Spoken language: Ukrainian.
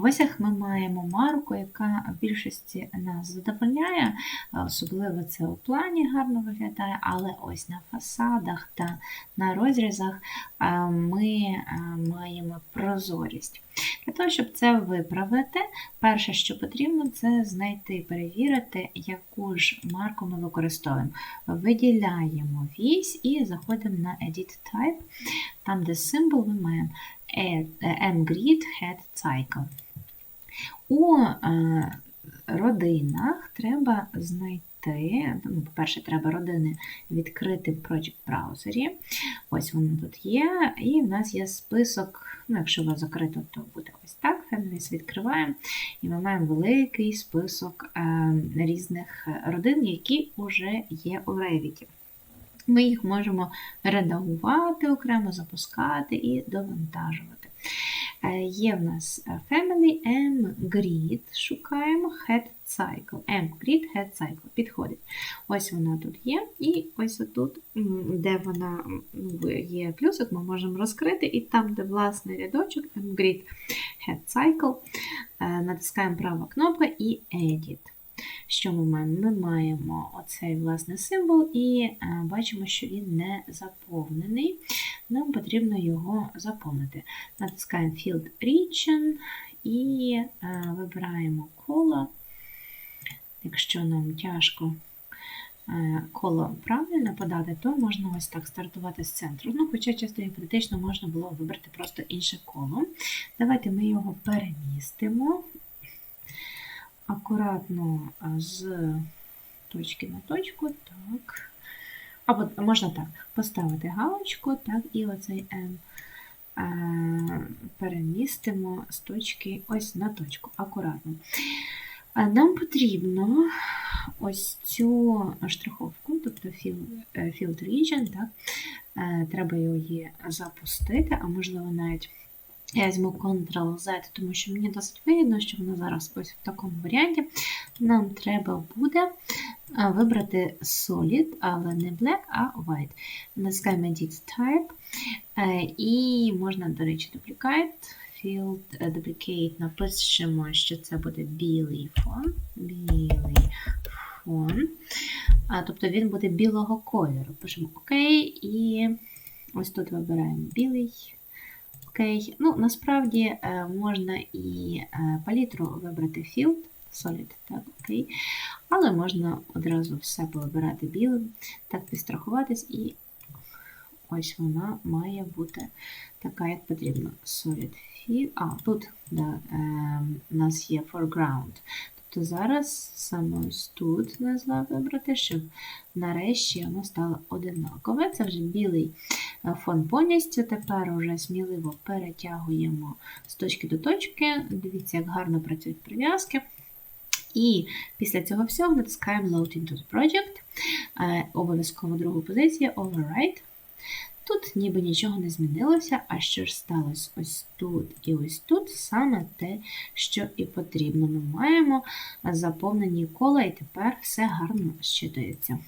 В осях ми маємо марку, яка в більшості нас задовольняє, особливо це у плані гарно виглядає, але ось на фасадах та на розрізах е, ми е, маємо прозорість. Для того, щоб це виправити, перше, що потрібно, це знайти і перевірити, яку ж марку ми використовуємо. Виділяємо вісь і заходимо на Edit Type, там, де символ, ми маємо mgrid head cycle. У е, родинах треба знайти, ну, по-перше, треба родини відкрити в Project браузері. Ось воно тут є. І в нас є список, ну, якщо вас закрито, то буде ось так. Families відкриваємо, і ми маємо великий список е, різних родин, які вже є у Revit. Ми їх можемо редагувати окремо, запускати і довантажувати. Е, Є в нас е, Family M-Grid, шукаємо Head Cycle. M-Grid Head Cycle підходить. Ось вона тут є, і ось тут, де вона ну, є плюсик, ми можемо розкрити, і там, де власний рядочок M-Grid Head Cycle, е, натискаємо права кнопка і Edit. Що ми маємо? Ми маємо оцей власне символ і е, бачимо, що він не заповнений. Нам потрібно його заповнити. Натискаємо Field Region і е, вибираємо коло. Якщо нам тяжко е, коло правильно подати, то можна ось так стартувати з центру. Ну, Хоча часто гіпотетично можна було вибрати просто інше коло. Давайте ми його перемістимо акуратно з точки на точку, так. Або можна так, поставити галочку, так, і оцей М перемістимо з точки ось на точку, акуратно. Нам потрібно ось цю штриховку, тобто field, е, region, так, е, треба її запустити, а можливо навіть я візьму Ctrl-Z, тому що мені досить вигідно, що воно зараз ось в такому варіанті. Нам треба буде вибрати Solid, але не Black, а White. Натискаємо Edit Type. е, І можна, до речі, Duplicate, Field е, Duplicate, напишемо, що це буде білий фон. Білий фон. Тобто він буде білого кольору. Пишемо ОК, і ось тут вибираємо білий. Окей, ну насправді е, можна і е, палітру вибрати field, solid, так, окей. Але можна одразу все повибирати білим, так підстрахуватись, і ось вона має бути така, як потрібно. Solid field. А, тут да, е, у нас є foreground. Тобто зараз саме ось тут назва вибрати, щоб нарешті воно стало одинакове. Це вже білий фон повністю. Тепер уже сміливо перетягуємо з точки до точки. Дивіться, як гарно працюють прив'язки. І після цього всього натискаємо Load into the Project. Е, Обов'язково другу позицію Override. Тут ніби нічого не змінилося, а що ж сталося ось тут і ось тут саме те, що і потрібно. Ми маємо заповнені кола, і тепер все гарно щитується.